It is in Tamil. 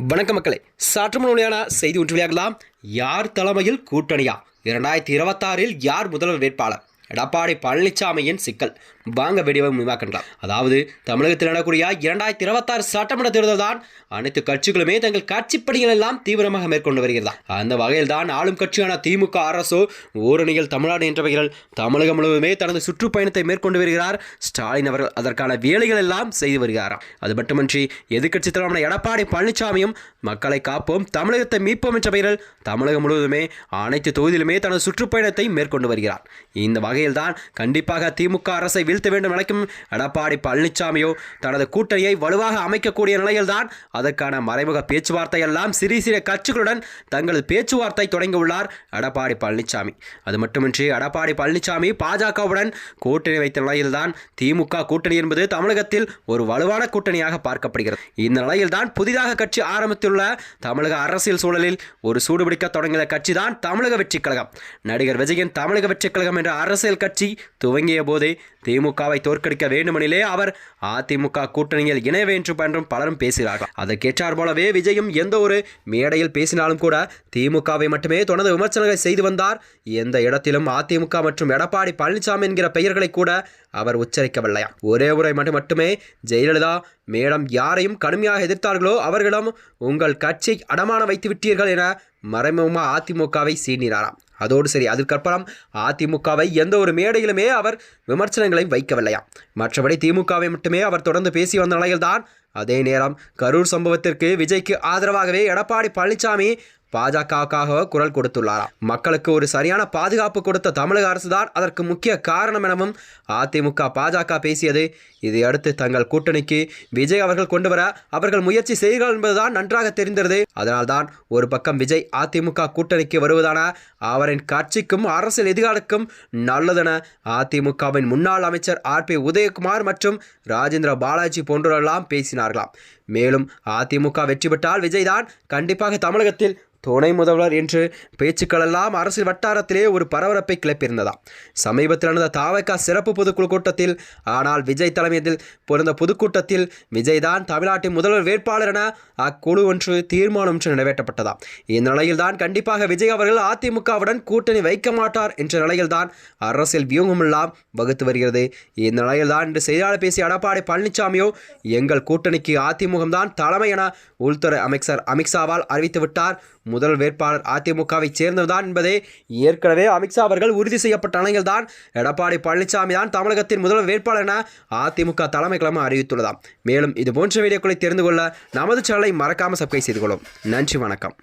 வணக்க மக்களை சற்று செய்தி ஒன்று விளையாடலாம் யார் தலைமையில் கூட்டணியா? இரண்டாயிரத்தி இருபத்தாறில் யார் முதல்வர் வேட்பாளர்? எடப்பாடி பழனிசாமியின் சிக்கல். வாங்க வெடிவை விரிவாக்கலாம் அதாவது தமிழகத்தில் நடக்கூடிய இரண்டாயிரத்தி இருபத்தாறு சட்டமன்ற தேர்தல் தான் அனைத்து கட்சிகளுமே தங்கள் கட்சி பணிகள் எல்லாம் தீவிரமாக மேற்கொண்டு வருகிறதா. அந்த வகையில் தான் ஆளும் கட்சியான திமுக அரசோ ஓரணியில் தமிழ்நாடு என்ற வகையில் தமிழகம் முழுவதுமே தனது சுற்றுப்பயணத்தை மேற்கொண்டு வருகிறார். ஸ்டாலின் அவர்கள் அதற்கான வேலைகள் எல்லாம் செய்து வருகிறாராம் அது மட்டுமின்றி எதிர்க்கட்சி தலைவரான எடப்பாடி பழனிசாமியும் மக்களை காப்போம் தமிழகத்தை மீட்போம் என்ற பெயரில் தமிழகம் முழுவதுமே அனைத்து தொகுதியிலுமே தனது சுற்றுப்பயணத்தை மேற்கொண்டு வருகிறார். இந்த வகை வகையில்தான் கண்டிப்பாக திமுக அரசை வீழ்த்த வேண்டும் நினைக்கும் எடப்பாடி பழனிசாமியோ தனது கூட்டணியை வலுவாக அமைக்கக்கூடிய நிலையில்தான் அதற்கான மறைமுக பேச்சுவார்த்தை எல்லாம் சிறிய சிறிய கட்சிகளுடன் தங்களது பேச்சுவார்த்தை தொடங்கியுள்ளார் எடப்பாடி பழனிசாமி. அது மட்டுமின்றி எடப்பாடி பழனிசாமி பாஜகவுடன் கூட்டணி வைத்த நிலையில்தான் திமுக கூட்டணி என்பது தமிழகத்தில் ஒரு வலுவான கூட்டணியாக பார்க்கப்படுகிறது. இந்த நிலையில்தான் புதிதாக கட்சி ஆரம்பித்துள்ள தமிழக அரசியல் சூழலில் ஒரு சூடுபிடிக்க தொடங்கிய கட்சிதான் தமிழக வெற்றிக் கழகம். நடிகர் விஜயன் தமிழக வெற்றிக் கழகம் என்ற அரசு அரசியல் கட்சி துவங்கிய போதே திமுகவை தோற்கடிக்க வேண்டுமெனிலே அவர் அதிமுக கூட்டணியில் இணைய வேண்டும் என்றும் பலரும் பேசுகிறார்கள் அதற்கேற்றார் போலவே விஜயும் எந்த ஒரு மேடையில் பேசினாலும் கூட திமுகவை மட்டுமே தொடர்ந்து விமர்சனங்களை செய்து வந்தார். எந்த இடத்திலும் அதிமுக மற்றும் எடப்பாடி பழனிசாமி என்கிற பெயர்களை கூட அவர் உச்சரிக்கவில்லையா ஒரே உரை மட்டும் மட்டுமே ஜெயலலிதா மேடம் யாரையும் கடுமையாக எதிர்த்தார்களோ அவர்களிடம் உங்கள் கட்சியை அடமான வைத்து விட்டீர்கள் என மறைமுகமாக அதிமுகவை சீனிறாராம் அதோடு சரி அதற்கப்புறம் அதிமுகவை எந்த ஒரு மேடையிலுமே அவர் விமர்சனங்களை வைக்கவில்லையா? மற்றபடி திமுகவை மட்டுமே அவர் தொடர்ந்து பேசி வந்த நிலையில்தான். அதே நேரம் கரூர் சம்பவத்திற்கு விஜய்க்கு ஆதரவாகவே எடப்பாடி பழனிசாமி பாஜகவுக்காக குரல் கொடுத்துள்ளாராம். மக்களுக்கு ஒரு சரியான பாதுகாப்பு கொடுத்த தமிழக அரசு தான் அதற்கு முக்கிய காரணம் எனவும் அதிமுக பாஜக பேசியது. இதையடுத்து தங்கள் கூட்டணிக்கு விஜய் அவர்கள் கொண்டு வர அவர்கள் முயற்சி செய்கிறார்கள் என்பதுதான் நன்றாக தெரிந்தது அதனால்தான் ஒரு பக்கம் விஜய் அதிமுக கூட்டணிக்கு வருவதான அவரின் கட்சிக்கும் அரசியல் எதிர்காலக்கும் நல்லதென அதிமுகவின் முன்னாள் அமைச்சர் ஆர் பி உதயகுமார் மற்றும் ராஜேந்திர பாலாஜி போன்றவரெல்லாம் பேசினார்களாம். மேலும் அதிமுக வெற்றி பெற்றால் விஜய் தான் கண்டிப்பாக தமிழகத்தில் துணை முதல்வர் என்று பேச்சுக்களெல்லாம் அரசியல் வட்டாரத்திலே ஒரு பரபரப்பை கிளப்பியிருந்ததாம். சமீபத்தில் நடந்த தாவக்கா சிறப்பு பொதுக்குழு கூட்டத்தில் ஆனால் விஜய் தலைமையில் பிறந்த பொதுக்கூட்டத்தில் விஜய் தான் தமிழ்நாட்டின் முதல்வர் வேட்பாளர் என அக்குழு ஒன்று தீர்மானம் ஒன்று நிறைவேற்றப்பட்டதாம். இந்த நிலையில்தான் கண்டிப்பாக விஜய் அவர்கள் அதிமுகவுடன் கூட்டணி வைக்க மாட்டார் என்ற நிலையில்தான் அரசியல் வியூகமெல்லாம் வகுத்து வருகிறது. இந்த நிலையில்தான் இன்று செய்தியாளர் பேசிய எடப்பாடி பழனிசாமியோ எங்கள் கூட்டணிக்கு அதிமுக தான் தலைமை என உள்துறை அமைச்சர் அமித்ஷாவால் அறிவித்துவிட்டார். முதல் வேட்பாளர் அதிமுகவை சேர்ந்ததுதான் என்பதே ஏற்கனவே அமித்ஷா அவர்கள் உறுதி செய்யப்பட்ட நிலையில்தான் எடப்பாடி பழனிசாமி தான் தமிழகத்தின் முதல் வேட்பாளர் என அதிமுக தலைமை கிழமை அறிவித்துள்ளதாம். மேலும் இது போன்ற வீடியோக்களை தெரிந்து கொள்ள நமது சேனலை மறக்காமல் சப்ஸ்கிரைப் செய்து கொள்ளும். நன்றி வணக்கம்.